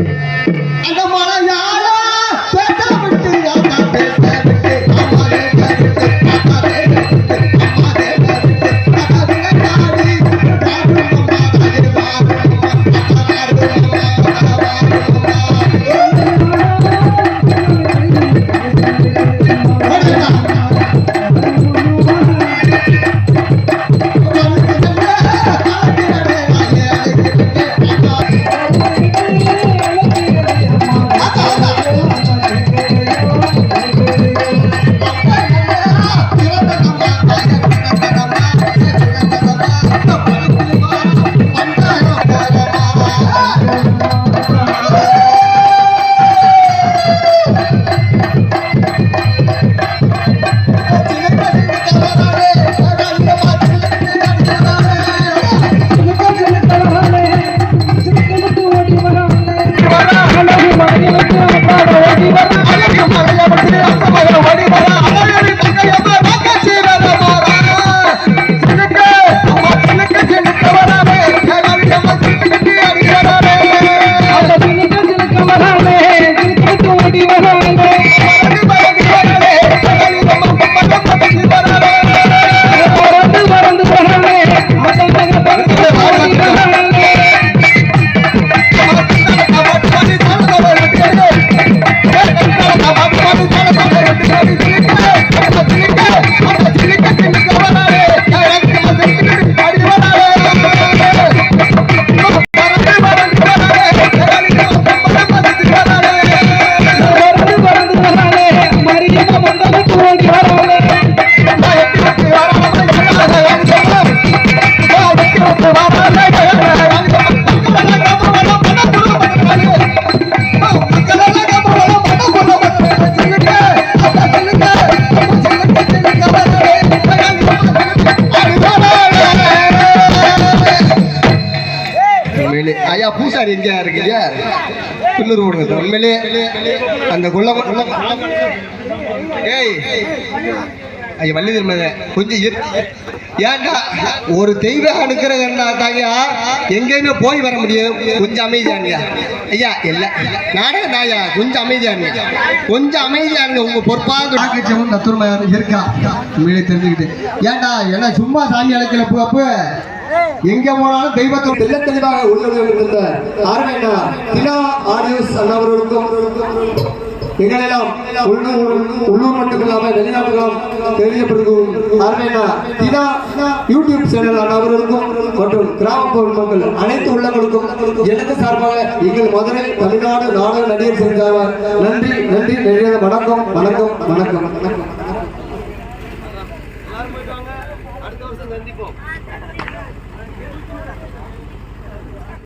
அந்த உண்மையிலே. ஐயா பூசாரி எங்க இருக்கீங்க பின்னூர் விடுங்க உண்மையிலே அந்த குள்ள ஏய். ஐயா வள்ளி திருமத கொஞ்சம் இரு. ஏன்டா ஒரு தெய்வம் அனுக்கிறதுன்னா தாங்கயா எங்கேயுமே போய் வர முடியும் கொஞ்சம் அமைதியானுங்க ஐயா இல்ல நானே நாயா கொஞ்சம் அமைதியானுங்க கொஞ்சம் அமைதியானுங்க உங்க பொறுப்பாக தத்துவமாக இருக்கா? உண்மையிலே தெரிஞ்சுக்கிட்டு. ஏன்டா என்ன சும்மா சாமி அழைக்கல போ எங்க போனாலும் தெய்வத்தை தெல்ல தெளிவாக உள்ளவர்கள் இருந்த ஆர்மைனா தினா ஆடியோஸ் அண்ணவர்களுக்கும் எங்களெல்லாம் உள்ளூர் உள்ளூர் மட்டுமில்லாம வெளிநாட்டுகளும் தெரியப்படுத்தும் ஆர்மைனா தினா யூடியூப் சேனல் அண்ணவர்களுக்கும் மற்றும் கிராமப்புற மக்கள் அனைத்து உள்ளங்களுக்கும் எனக்கு சார்பாக எங்கள் மதுரை தமிழ்நாடு நாடக நடிகர் சங்காக நன்றி நன்றி நிறைய வணக்கம் வணக்கம் வணக்கம் வணக்கம். அடுத்த வருஷம் சந்திப்போம்.